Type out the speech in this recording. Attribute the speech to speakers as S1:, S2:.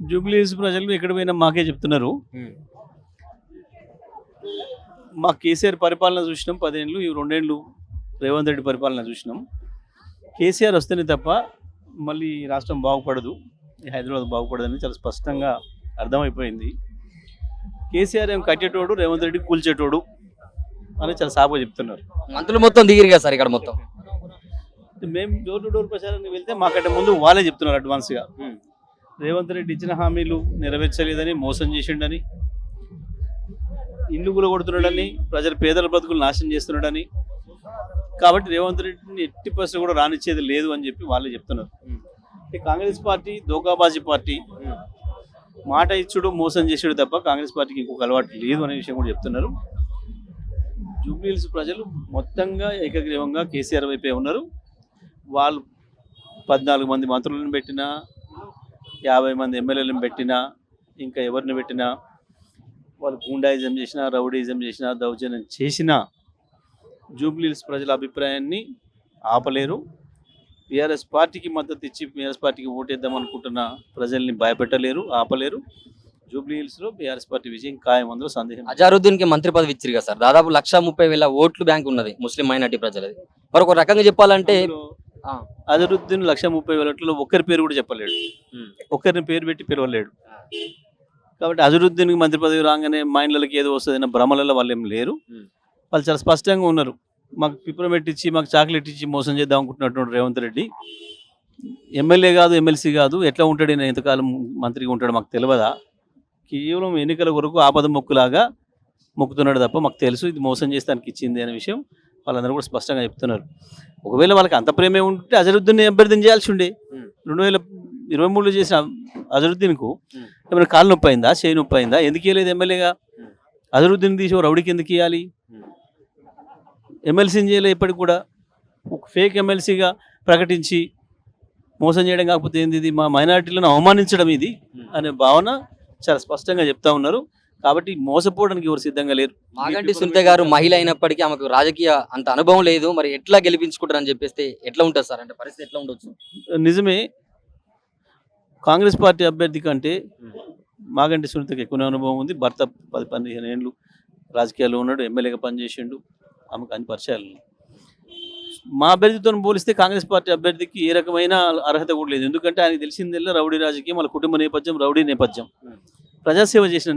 S1: జూబ్లీస్ ప్రజలు ఎక్కడ పోయినా మాకే చెప్తున్నారు. మా కేసీఆర్ పరిపాలన చూసినాం పదేళ్ళు ఈ రెండేళ్ళు రేవంత్ రెడ్డి పరిపాలన చూసినాం. కేసీఆర్ వస్తేనే తప్ప మళ్ళీ ఈ రాష్ట్రం బాగుపడదు హైదరాబాద్ బాగుపడదని చాలా స్పష్టంగా అర్థమైపోయింది. కేసీఆర్ ఏం కట్టేటోడు రేవంత్ రెడ్డి కూల్చేటోడు అని చాలా సాగుగా చెప్తున్నారు.
S2: మంత్రులు మొత్తం దిగిరు కదా సార్ ఇక్కడ మొత్తం?
S1: మేము డోర్ టు డోర్ ప్రచారానికి వెళ్తే మాకంటే ముందు వాళ్ళే చెప్తున్నారు అడ్వాన్స్గా. రేవంత్ రెడ్డి ఇచ్చిన హామీలు నెరవేర్చలేదని మోసం చేసిండని ఇండ్లు కొడుతున్నాడని ప్రజల పేదల బ్రతుకులు నాశనం చేస్తున్నాడని. కాబట్టి రేవంత్ రెడ్డిని ఎట్టి పరిస్థితులు కూడా రానిచ్చేది లేదు అని చెప్పి వాళ్ళే చెప్తున్నారు. ఈ కాంగ్రెస్ పార్టీ దోకాబాజీ పార్టీ మాట ఇచ్చుడు మోసం చేసాడు తప్ప కాంగ్రెస్ పార్టీకి ఇంకొక అలవాటు లేదు అనే విషయం కూడా చెప్తున్నారు. జూబ్లీహిల్స్ ప్రజలు మొత్తంగా ఏకగ్రీవంగా కేసీఆర్ వైపే ఉన్నారు. వాళ్ళు పద్నాలుగు మంది మంత్రులను పెట్టినా యాభై మంది ఎమ్మెల్యేలను పెట్టినా ఇంకా ఎవరిని పెట్టినా వాళ్ళు గూండాయిజం చేసినా రౌడీజం చేసినా దౌర్జన్యం చేసినా జూబ్లీహిల్స్ ప్రజల అభిప్రాయాన్ని ఆపలేరు బీఆర్ఎస్ పార్టీకి మద్దతు ఇచ్చి బీఆర్ఎస్ పార్టీకి ఓటేద్దాం అనుకుంటున్న ప్రజల్ని భయపెట్టలేరు ఆపలేరు జూబ్లీహిల్స్లో బీఆర్ఎస్ పార్టీ విజయం ఖాయం అందులో సందేహం.
S2: అజారుద్దీన్కి మంత్రి పదవి ఇచ్చారు కదా సార్ దాదాపు లక్ష ముప్పై వేల ఓట్లు బ్యాంక్ ఉన్నది ముస్లిం మైనార్టీ ప్రజలది మరి ఒక రకంగా చెప్పాలంటే.
S1: అజరుద్దీన్ లక్ష ముప్పై వేలలో ఒక్కరి పేరు కూడా చెప్పలేడు.
S2: ఉమ్.
S1: ఒక్కరిని పేరు పెట్టి పిలవలేడు. కాబట్టి అజరుద్దీన్కి మంత్రి పదవి రాగానే మైండ్లకి ఏదో వస్తుందన్న భ్రమలలో వాళ్ళు ఏం లేరు. వాళ్ళు చాలా స్పష్టంగా ఉన్నారు. మాకు పిప్రమెట్ ఇచ్చి మాకు చాక్లెట్ ఇచ్చి మోసం చేద్దాం అనుకుంటున్నటువంటి రేవంత్ రెడ్డి. ఎమ్మెల్యే కాదు ఎమ్మెల్సీ కాదు ఎట్లా ఉంటాడు ఈయన? ఎంతకాలం మంత్రిగా ఉంటాడు మాకు తెలియదా? కేవలం ఎన్నికల కొరకు ఆపద మొక్కులాగా మొక్కుతున్నాడు తప్ప మాకు తెలుసు ఇది మోసం చేస్తానికి ఇచ్చింది అనే విషయం. వాళ్ళందరూ కూడా స్పష్టంగా చెప్తున్నారు ఒకవేళ వాళ్ళకి అంత ప్రేమే ఉంటే అజరుద్దీన్ అభ్యర్థిని చేయాల్సి ఉండే. రెండు వేల ఇరవై మూడులో చేసిన అజరుద్దీన్కు. ఏమైనా కాలు నొప్పి అయిందా చేయి నొప్పి అయిందా ఎందుకు ఇవ్వలేదు ఎమ్మెల్యేగా. అజరుద్దీన్ తీసి రౌడీకి ఎందుకు ఇవ్వాలి. ఎమ్మెల్సీని చేయలే ఇప్పటికి కూడా ఒక ఫేక్ ఎమ్మెల్సీగా ప్రకటించి మోసం చేయడం కాకపోతే ఏంది ఇది మా మైనారిటీలను అవమానించడం ఇది. అనే భావన చాలా స్పష్టంగా చెప్తా ఉన్నారు కాబట్టి మోసపోవడానికి ఎవరు సిద్ధంగా లేరు.
S2: మాగంటి సునీత గారు మహిళ అయినప్పటికీ ఆమెకు రాజకీయ అంత అనుభవం లేదు. మరి ఎట్లా గెలిపించుకుంటారు అని చెప్పేస్తే ఎట్లా ఉంటుంది సార్? అంటే పరిస్థితి ఎట్లా ఉండొచ్చు?
S1: నిజమే కాంగ్రెస్ పార్టీ అభ్యర్థి కంటే మాగంటి సునీతకి ఎక్కువ అనుభవం ఉంది. భర్త పది పదిహేను ఏళ్ళు రాజకీయాల్లో ఉన్నాడు ఎమ్మెల్యేగా పనిచేసిండు. ఆమెకు అన్ని పరిచయాలు. మా అభ్యర్థితో పోలిస్తే కాంగ్రెస్ పార్టీ అభ్యర్థికి ఏ రకమైన అర్హత కూడా లేదు. ఎందుకంటే ఆయనకు తెలిసిందల్లా రౌడీ రాజకీయం వాళ్ళ కుటుంబ నేపథ్యం రౌడీ నేపథ్యం. ప్రజాసేవ చేసిన